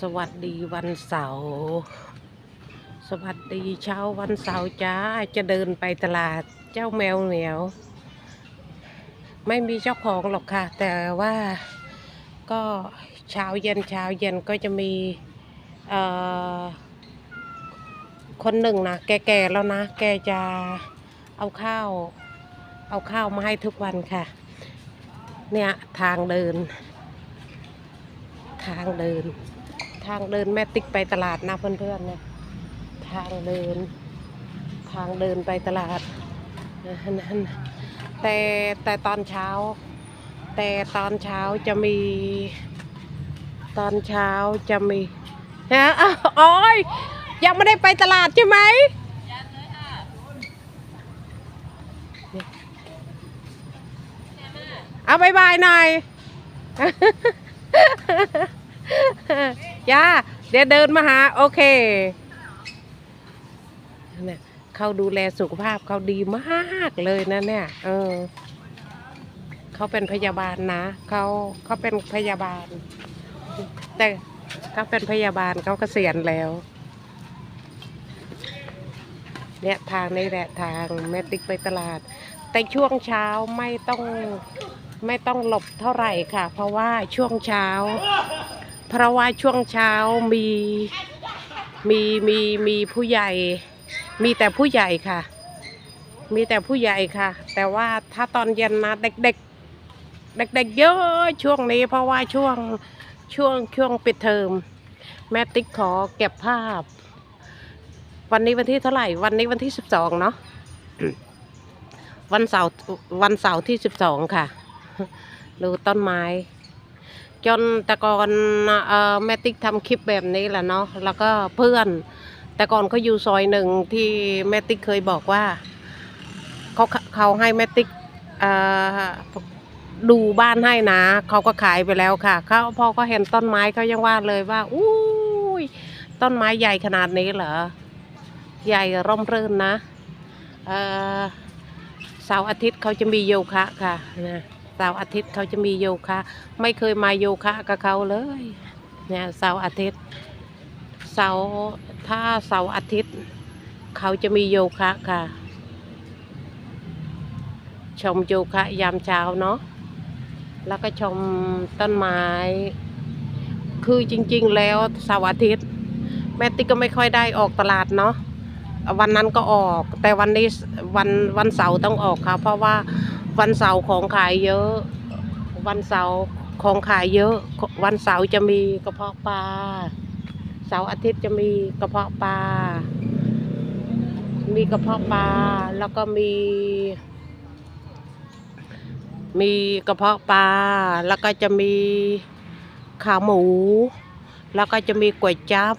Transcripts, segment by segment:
สวัสดีวันเสาร์สวัสดีเช้าวันเสาร์จ้าจะเดินไปตลาดเจ้าแมวเหนียว ไม่มีเจ้าของหรอกค่ะ แต่ว่าก็เช้าเย็นเช้าเย็นก็จะมีคนหนึ่งนะแก่ๆแล้วนะ แกจะเอาข้าว เอาข้าวมาให้ทุกวันค่ะ เนี่ยทางเดิน ทางเดิน ทางเดินแม่ติ๊กไปตลาดนะเพื่อนๆเนี่ยทางเดิน ทางเดินไปตลาดนั่นแต่แต่ตอนเช้า แต่ตอนเช้าจะมี ตอนเช้าจะมีฮะอ้าวโอ้ยยังไม่ได้ไปตลาดใช่ไหมเอาบายบายหน่อย ย่าเดี๋ยวเดินมาหา โอเคเนี่ยเขาดูแลสุขภาพเขาดีมากเลยนะเนี่ย เออเขาเป็นพยาบาลนะเขาเขาเป็นพยาบาล แต่เขาเป็นพยาบาลเขาเกษียณแล้ว เนี่ยทางนี้แหละทางแม่ติ๊กไปตลาด แต่ช่วงเช้าไม่ต้องไม่ต้องหลบเท่าไหร่ค่ะ เพราะว่าช่วงเช้า เพราะว่าช่วงเช้ามีมีมีมีผู้ใหญ่ มีแต่ผู้ใหญ่ค่ะ มีแต่ผู้ใหญ่ค่ะ แต่ว่าถ้าตอนเย็นนะเด็กเด็กเด็กเด็กๆเยอะช่วงนี้เพราะว่าช่วงช่วงช่วงปิดเทอมแม่ติ๊กขอเก็บภาพ วันนี้วันที่เท่าไหร่ วันนี้วันที่สิบสองเนาะวันเสาร์วันเสาร์ที่สิบสองค่ะ ดูต้นไม้ จนแต่ก่อนเอ่อแม่ติ๊กทำคลิปแบบนี้แหละเนาะแล้วก็เพื่อน แต่ก่อนเขาอยู่ซอยหนึ่งที่แม่ติ๊กเคยบอกว่าเขาเขาให้แม่ติ๊กเอ่อดูบ้านให้นะเขาก็ขายไปแล้วค่ะเขาพอเขาเห็นต้นไม้เขายังว่าเลยว่าอู้ยต้นไม้ใหญ่ขนาดนี้เหรอใหญ่ร่มรื่นนะเอ่อเสาร์อาทิตย์เขาจะมีโยคะค่ะนะ สาร์อาทิตย์เขาจะมีโยคะ ไม่เคยมาโยคะกับเขาเลยเนี่ยเสาร์อาทิตย์เสาร์ถ้าเสาร์อาทิตย์ เขาจะมีโยคะค่ะ ชมโยคะยามเช้าเนาะแล้วก็ชมต้นไม้ คือจริง ๆ แล้วเสาร์อาทิตย์ แม่ติ๊กก็ไม่ค่อยได้ออกตลาดเนาะวันนั้นก็ออก แต่วันนี้วันวันเสาร์ต้องออกค่ะ เพราะว่า วันเสาร์ของขายเยอะ วันเสาร์ของขายเยอะ วันเสาร์จะมีกระเพาะปลา เสาร์อาทิตย์จะมีกระเพาะปลา มีกระเพาะปลา แล้วก็มี มีกระเพาะปลา แล้วก็จะมีขาหมู แล้วก็จะมีก๋วยจั๊บ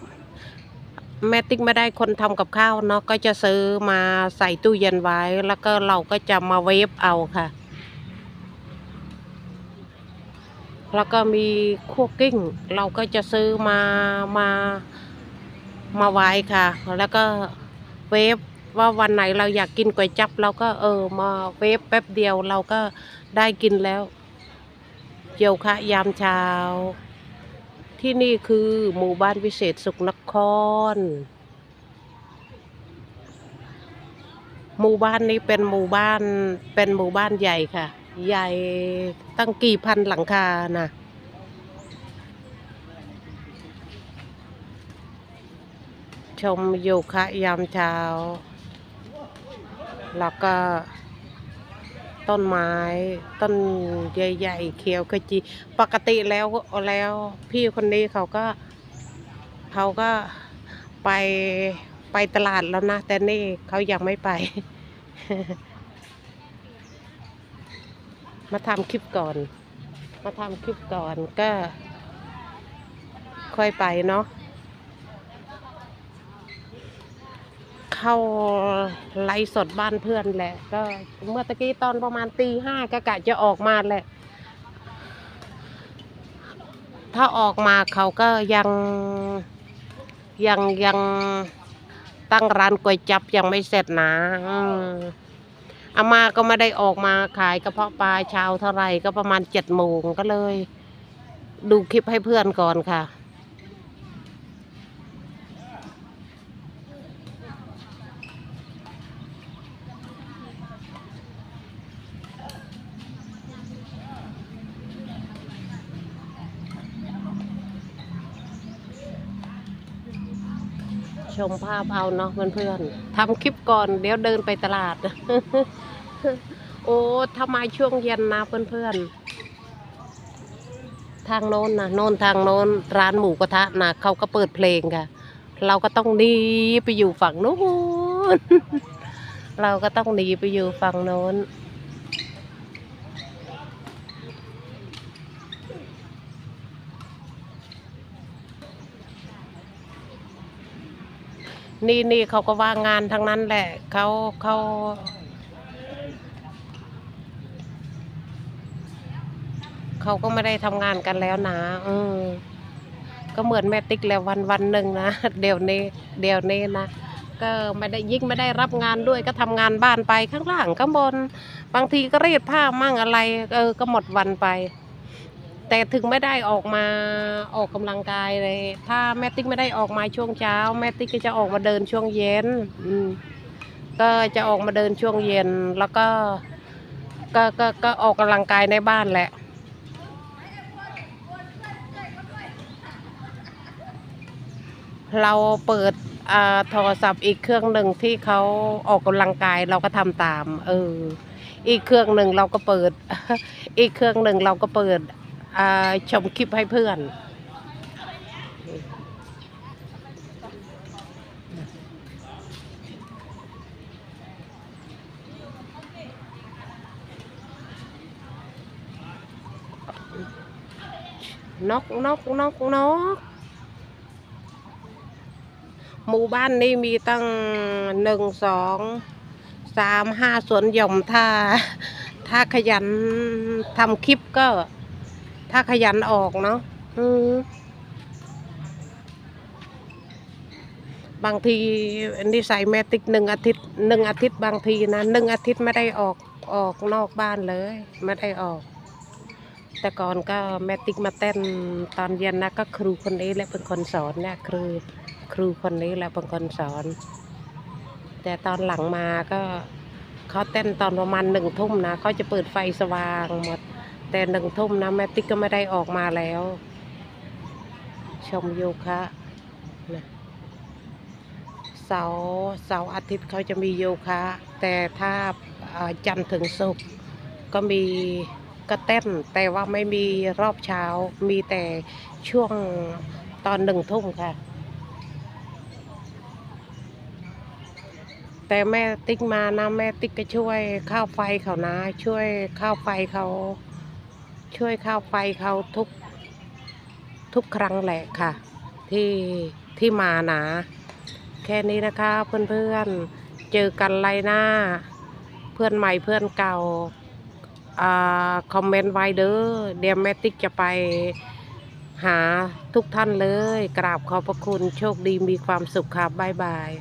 แม่ติ๊กไม่ได้คนทำกับข้าวเนาะก็จะซื้อมาใส่ตู้เย็นไว้ แล้วก็เราก็จะมาเวฟเอาค่ะ แล้วก็มีคั่วกิ้ง เราก็จะซื้อมามามาไว้ค่ะ แล้วก็เวฟว่าวันไหนเราอยากกินก๋วยจั๊บเราก็เออมาเวฟแป๊บเดียวเราก็ได้กินแล้วโยคะยามเช้า ที่นี่คือหมู่บ้านวิเศษสุขนคร หมู่บ้านนี้เป็นหมู่บ้านเป็นหมู่บ้านใหญ่ค่ะ ใหญ่ตั้งกี่พันหลังคานะชมโยคะยามเช้า แล้วก็ ต้นไม้ ต้นใหญ่ๆเขียวขจีปกติแล้วแล้วพี่คนนี้เขาก็ เขาก็ไปไปตลาดแล้วนะ แต่นี่เขายังไม่ไป มาทำคลิปก่อน มาทำคลิปก่อนก็ ค่อยไปเนาะ เข้าไลฟ์สดบ้านเพื่อนแหละ ก็เมื่อตะกี้ตอนประมาณตีห้าก็กะจะออกมาแหละ ถ้าออกมาเขาก็ยังยังยังตั้งร้านก๋วยจับยังไม่เสร็จนะอามาก็ไม่ได้ออกมาขายกระเพาะปลาเช้าเท่าไรก็ประมาณเจ็ดโมงก็เลย ดูคลิปให้เพื่อนก่อนค่ะ ชมภาพเอาเนาะเพื่อนๆทำคลิปก่อนเดี๋ยวเดินไปตลาด โอ้ถ้ามช่วงเย็นนะเพื่อนๆ ทางโน้นนะโน้นทางโน้นร้านหมูกระทะนะเขาก็เปิดเพลงค่ะ เราก็ต้องหนีไปอยู่ฝั่งโน้น เราก็ต้องหนีไปอยู่ฝั่งโน้น นี่นี่เขาก็ว่างงานทั้งนั้นแหละเขาเขาเขาก็ไม่ได้ทำงานกันแล้วนะอืมก็เหมือนแม่ติ๊กแล้ววันวันหนึ่งนะเดี๋ยวนี้เดี๋ยวนี้นะก็ไม่ได้ยิ่งไม่ได้รับงานด้วยก็ทำงานบ้านไปข้างล่างข้างบน บางทีก็รีดผ้ามั่งอะไร เออก็หมดวันไป แต่ถึงไม่ได้ออกมาออกกำลังกายเลย ถ้าแม่ติ๊กไม่ได้ออกมาช่วงเช้า แม่ติ๊กก็จะออกมาเดินช่วงเย็น อืมก็จะออกมาเดินช่วงเย็น แล้วก็ก็ก็ก็ออกกำลังกายในบ้านแหละเราเปิดอ่าโทรศัพท์อีกเครื่องหนึ่งที่เขาออกกำลังกายเราก็ทำตาม เออ อีกเครื่องหนึ่งเราก็เปิด อีกเครื่องหนึ่งเราก็เปิด ชมคลิปให้เพื่อน นกนกนกนกหมู่บ้านนี้มีตั้งหนึ่งสองสามห้าสวนหย่อมถ้า ถ้าขยันทำคลิปก็ ถ้าขยันออกเนาะบางทีนิสัยแม่ติกหนึ่งอาทิตย์หนึ่งอาทิตย์บางทีนะหนึ่งอาทิตย์ไม่ได้ออกออกนอกบ้านเลย ไม่ได้ออก แต่ก่อนก็แม่ติ๊กมาเต้นตอนเย็นนะก็ครูคนนี้แหละเป็นคนสอนเนี่ยครูครูคนนี้แหละเป็นคนสอน แต่ตอนหลังมาก็เขาเต้นตอนประมาณหนึ่งทุ่มนะเขาจะเปิดไฟสว่างหมด แต่หนึ่งทุ่มนะแม่ติ๊กก็ไม่ได้ออกมาแล้ว ชมโยคะนะเสาร์เสาร์อาทิตย์เขาจะมีโยคะ แต่ถ้าจันทร์ถึงศุกร์ก็มีก็เต้น แต่ว่าไม่มีรอบเช้ามีแต่ช่วงตอนหนึ่งทุ่มค่ะ แต่แม่ติ๊กมานะแม่ติ๊กก็ช่วยข้าวไฟเขานะ ช่วยข้าวไฟเขา ช่วยข้าวไฟเขาทุกทุกครั้งแหละค่ะ ที่ที่มานะ แค่นี้นะคะเพื่อนๆเจอกันไลน์หน้า เพื่อนใหม่เพื่อนเก่าอ่าคอมเมนต์ไว้เด้อเดียวแมติกจะไปหาทุกท่านเลย กราบขอบพระคุณโชคดีมีความสุขค่ะบ๊ายบาย